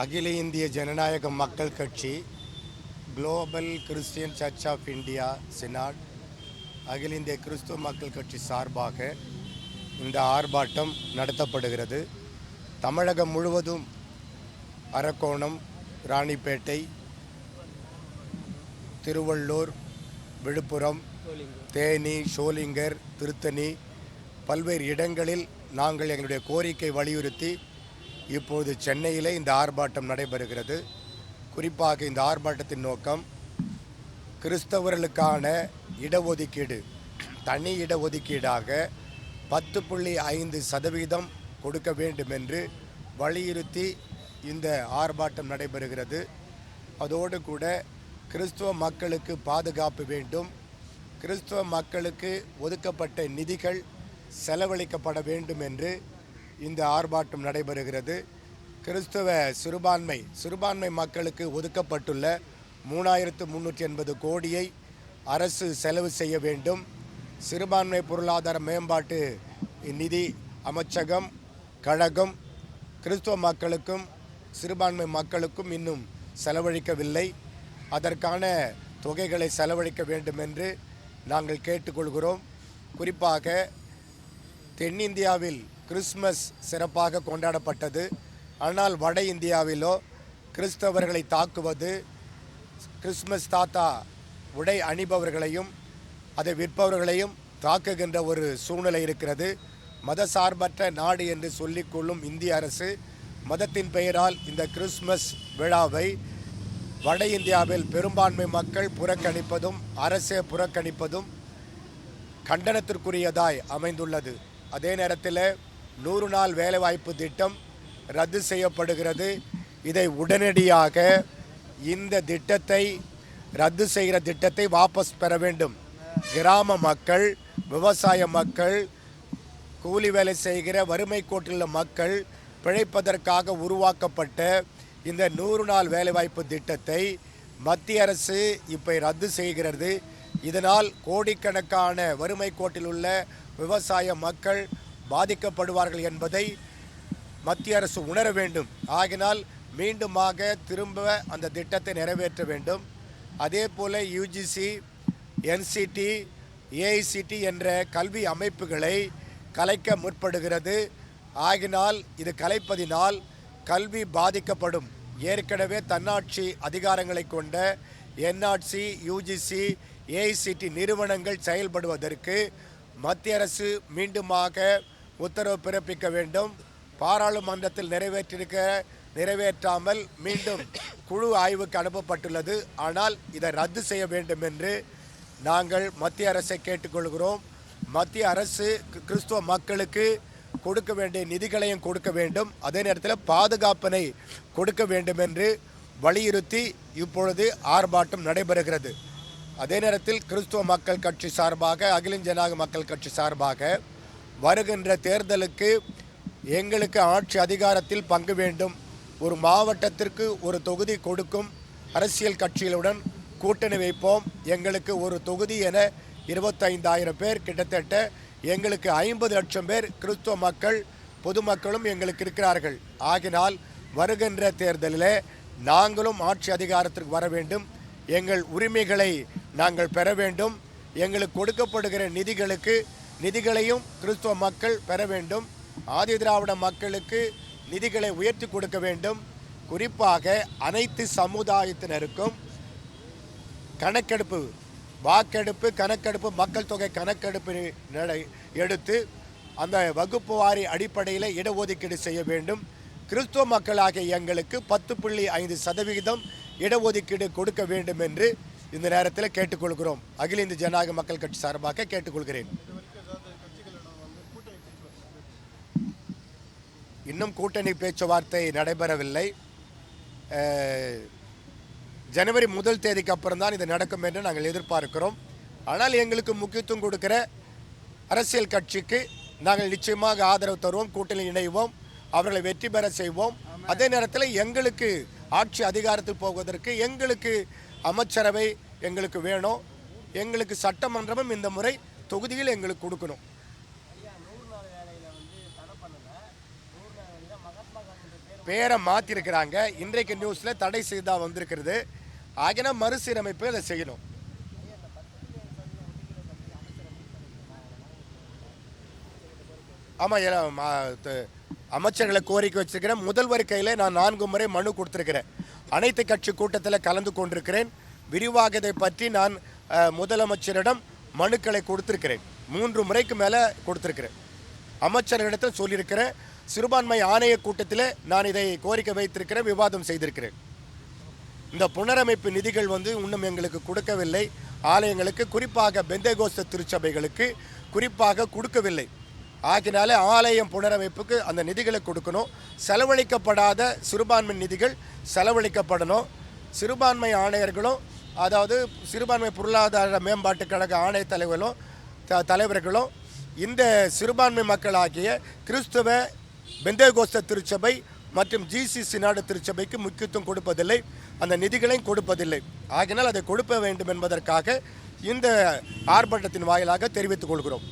அகில Indhiya Jananayaga Makkal Katchi global Christian church of India synod அகில இந்திய கிறிஸ்துவ மக்கள் கட்சி சார்பாக இந்த ஆர்ப்பாட்டம் நடத்தப்படுகிறது. தமிழகம் முழுவதும் அரக்கோணம் ராணிப்பேட்டை திருவள்ளூர் விழுப்புரம் தேனி ஷோலிங்கர் திருத்தணி பல்வேறு இடங்களில் நாங்கள் எங்களுடைய கோரிக்கை வலியுறுத்தி இப்போது சென்னையிலே இந்த ஆர்ப்பாட்டம் நடைபெறுகிறது. குறிப்பாக இந்த ஆர்ப்பாட்டத்தின் நோக்கம் கிறிஸ்தவர்களுக்கான இடஒதுக்கீடு. தனி இடஒதுக்கீடாக பத்து புள்ளி ஐந்து சதவீதம் கொடுக்க வேண்டும் என்று வலியுறுத்தி இந்த ஆர்ப்பாட்டம் நடைபெறுகிறது. அதோடு கூட கிறிஸ்துவ மக்களுக்கு பாதுகாப்பு வேண்டும். கிறிஸ்துவ மக்களுக்கு ஒதுக்கப்பட்ட நிதிகள் செலவழிக்கப்பட வேண்டும் என்று இந்த ஆர்ப்பாட்டம் நடைபெறுகிறது. கிறிஸ்தவ சிறுபான்மை சிறுபான்மை மக்களுக்கு ஒதுக்கப்பட்டுள்ள மூணாயிரத்து முந்நூற்றி எண்பது கோடியை அரசு செலவு செய்ய வேண்டும். சிறுபான்மை பொருளாதார மேம்பாட்டு நிதி அமைச்சகம் கழகம் கிறிஸ்துவ மக்களுக்கும் சிறுபான்மை மக்களுக்கும் இன்னும் செலவழிக்கவில்லை. அதற்கான தொகைகளை செலவழிக்க வேண்டும் என்று நாங்கள் கேட்டுக்கொள்கிறோம். குறிப்பாக தென்னிந்தியாவில் கிறிஸ்மஸ் சிறப்பாக கொண்டாடப்பட்டது. ஆனால் வட இந்தியாவிலோ கிறிஸ்தவர்களை தாக்குவது கிறிஸ்மஸ் தாத்தா உடை அணிபவர்களையும் அதை விற்பவர்களையும் தாக்குகின்ற ஒரு சூழ்நிலை இருக்கிறது. மதசார்பற்ற நாடு என்று சொல்லிக்கொள்ளும் இந்திய அரசு மதத்தின் பெயரால் இந்த கிறிஸ்மஸ் விழாவை வட இந்தியாவில் பெரும்பான்மை மக்கள் புறக்கணிப்பதும் அரசே புறக்கணிப்பதும் கண்டனத்திற்குரியதாய் அமைந்துள்ளது. அதே நேரத்தில் நூறு நாள் வேலைவாய்ப்பு திட்டம் ரத்து செய்யப்படுகிறது. இதை உடனடியாக இந்த திட்டத்தை ரத்து செய்கிற திட்டத்தை வாபஸ் பெற வேண்டும். கிராம மக்கள் விவசாய மக்கள் கூலி வேலை செய்கிற வறுமை கோட்டிலுள்ள மக்கள் பிழைப்பதற்காக உருவாக்கப்பட்ட இந்த நூறு நாள் வேலைவாய்ப்பு திட்டத்தை மத்திய அரசு இப்போ ரத்து செய்கிறது. இதனால் கோடிக்கணக்கான வறுமை கோட்டில் உள்ள விவசாய மக்கள் பாதிக்கப்படுவார்கள் என்பதை மத்திய அரசு உணர வேண்டும். ஆகினால் மீண்டுமாக திரும்ப அந்த திட்டத்தை நிறைவேற்ற வேண்டும். அதே போல யூஜிசி என்சிடி ஏஐசிடி என்ற கல்வி அமைப்புகளை கலைக்க முற்படுகிறது. ஆகினால் இது கலைப்பதினால் கல்வி பாதிக்கப்படும். ஏற்கனவே தன்னாட்சி அதிகாரங்களை கொண்ட என்ஆர்சி யூஜிசி ஏஐசிடி நிறுவனங்கள் செயல்படுவதற்கு மத்திய அரசு மீண்டுமாக உத்தரவு பிறப்பிக்க வேண்டும். பாராளுமன்றத்தில் நிறைவேற்றிருக்க நிறைவேற்றாமல் மீண்டும் குழு ஆய்வுக்கு அனுப்பப்பட்டுள்ளது. ஆனால் இதை ரத்து செய்ய வேண்டும் என்று நாங்கள் மத்திய அரசை கேட்டுக்கொள்கிறோம். மத்திய அரசு கிறிஸ்துவ மக்களுக்கு கொடுக்க வேண்டிய நிதிகளையும் கொடுக்க வேண்டும். அதே நேரத்தில் பாதுகாப்பினை கொடுக்க வேண்டும் என்று வலியுறுத்தி இப்பொழுது ஆர்ப்பாட்டம் நடைபெறுகிறது. அதே நேரத்தில் கிறிஸ்துவ மக்கள் கட்சி சார்பாக அகில ஜனநாயக மக்கள் கட்சி சார்பாக வருகின்ற தேர்தலுக்கு எங்களுக்கு ஆட்சி அதிகாரத்தில் பங்கு வேண்டும். ஒரு மாவட்டத்திற்கு ஒரு தொகுதி கொடுக்கும் அரசியல் கட்சிகளுடன் கூட்டணி வைப்போம். எங்களுக்கு ஒரு தொகுதி என இருபத்தைந்தாயிரம் பேர் கிட்டத்தட்ட எங்களுக்கு ஐம்பது லட்சம் பேர் கிறிஸ்துவ மக்கள் பொதுமக்களும் எங்களுக்கு இருக்கிறார்கள். ஆகினால் வருகின்ற தேர்தலில் நாங்களும் ஆட்சி அதிகாரத்திற்கு வர வேண்டும். எங்கள் உரிமைகளை நாங்கள் பெற வேண்டும். எங்களுக்கு கொடுக்கப்படுகிற நிதிகளுக்கு நிதிகளையும் கிறிஸ்துவ மக்கள் பெற வேண்டும். ஆதி திராவிட மக்களுக்கு நிதிகளை உயர்த்தி கொடுக்க வேண்டும். குறிப்பாக அனைத்து சமுதாயத்தினருக்கும் கணக்கெடுப்பு வாக்கெடுப்பு கணக்கெடுப்பு மக்கள் தொகை கணக்கெடுப்பு எடுத்து அந்த வகுப்பு வாரி அடிப்படையில் இடஒதுக்கீடு செய்ய வேண்டும். கிறிஸ்துவ மக்களாகிய எங்களுக்கு பத்து புள்ளி ஐந்து சதவிகிதம் இடஒதுக்கீடு கொடுக்க வேண்டும் என்று இந்த நேரத்தில் கேட்டுக்கொள்கிறோம். அகில இந்திய ஜனநாயக மக்கள் கட்சி சார்பாக கேட்டுக்கொள்கிறேன். இன்னும் கூட்டணி பேச்சுவார்த்தை நடைபெறவில்லை. ஜனவரி முதல் தேதிக்கு அப்புறம் தான் இது நடக்கும் என்று நாங்கள் எதிர்பார்க்கிறோம். ஆனால் எங்களுக்கு முக்கியத்துவம் கொடுக்கிற அரசியல் கட்சிக்கு நாங்கள் நிச்சயமாக ஆதரவு தருவோம் கூட்டணி இணைவோம் அவர்களை வெற்றி பெற செய்வோம். அதே நேரத்தில் எங்களுக்கு ஆட்சி அதிகாரத்தில் போவதற்கு எங்களுக்கு அமைச்சரவை எங்களுக்கு வேணும். எங்களுக்கு சட்டமன்றமும் இந்த முறை தொகுதியில் எங்களுக்கு கொடுக்கணும் ஐயா நூறு நாள் வேலையில வந்து தடை பண்ணல நூறு நாள் வேலையில மகாத்மா காந்தி பேரை மாற்றிருக்கிறாங்க இன்றைக்கு நியூஸில் தடை செய்தா வந்திருக்கிறது. ஆகினா மறுசீரமைப்பு அதை செய்யணும். ஆமாம் அமைச்சர்களை கோரிக்கை வச்சிருக்கிறேன் முதல்வர் கையில் நான் நான்கு முறை மனு கொடுத்துருக்கிறேன். அனைத்து கட்சி கூட்டத்தில் கலந்து கொண்டிருக்கிறேன். விரிவாக இதை பற்றி நான் முதலமைச்சரிடம் மனுக்களை கொடுத்துருக்கிறேன். மூன்று முறைக்கு மேலே கொடுத்துருக்கிறேன். அமைச்சர்களிடத்தில் சொல்லியிருக்கிறேன். சிறுபான்மை ஆணைய கூட்டத்தில் நான் இதை கோரிக்கை வைத்திருக்கிறேன் விவாதம் செய்திருக்கிறேன். இந்த புனரமைப்பு நிதிகள் வந்து இன்னும் எங்களுக்கு கொடுக்கவில்லை. ஆலயங்களுக்கு குறிப்பாக பெந்தேகோஸ்த திருச்சபைகளுக்கு குறிப்பாக கொடுக்கவில்லை. ஆகினாலே ஆலயம் புனரமைப்புக்கு அந்த நிதிகளை கொடுக்கணும். செலவழிக்கப்படாத சிறுபான்மை நிதிகள் செலவழிக்கப்படணும். சிறுபான்மை ஆணையர்களும் அதாவது சிறுபான்மை பொருளாதார மேம்பாட்டு கழக ஆணைய தலைவர்களும் த தலைவர்களும் இந்த சிறுபான்மை மக்களாகிய கிறிஸ்துவ பெந்தேகோஸ்த திருச்சபை மற்றும் ஜிசி சினாடு திருச்சபைக்கு முக்கியத்துவம் கொடுப்பதில்லை. அந்த நிதிகளையும் கொடுப்பதில்லை. ஆகினால் அதை கொடுக்க வேண்டும் என்பதற்காக இந்த ஆர்ப்பாட்டத்தின் வாயிலாக தெரிவித்துக் கொள்கிறோம்.